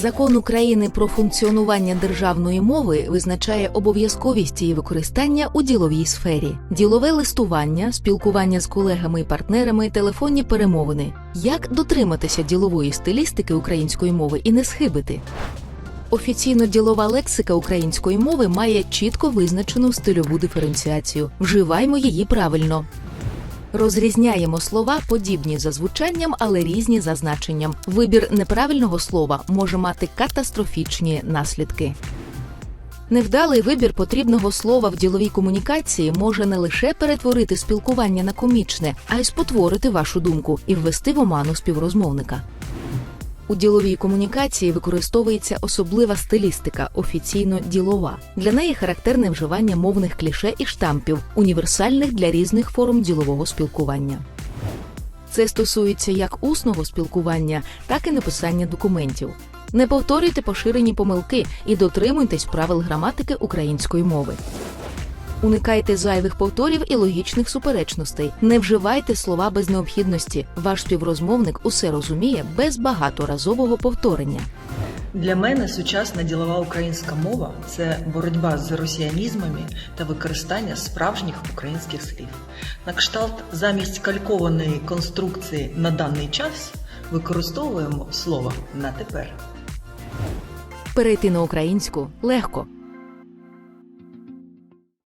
Закон України про функціонування державної мови визначає обов'язковість її використання у діловій сфері, ділове листування, спілкування з колегами і партнерами, телефонні перемовини. Як дотриматися ділової стилістики української мови і не схибити? Офіційно ділова лексика української мови має чітко визначену стильову диференціацію. Вживаймо її правильно. Розрізняємо слова, подібні за звучанням, але різні за значенням. Вибір неправильного слова може мати катастрофічні наслідки. Невдалий вибір потрібного слова в діловій комунікації може не лише перетворити спілкування на комічне, а й спотворити вашу думку і ввести в оману співрозмовника. У діловій комунікації використовується особлива стилістика, офіційно ділова. Для неї характерне вживання мовних кліше і штампів, універсальних для різних форм ділового спілкування. Це стосується як усного спілкування, так і написання документів. Не повторюйте поширені помилки і дотримуйтесь правил граматики української мови. Уникайте зайвих повторів і логічних суперечностей. Не вживайте слова без необхідності. Ваш співрозмовник усе розуміє без багаторазового повторення. Для мене сучасна ділова українська мова це боротьба з росіянізмами та використання справжніх українських слів. На кшталт замість калькованої конструкції на даний час використовуємо слово на тепер. Перейти на українську легко.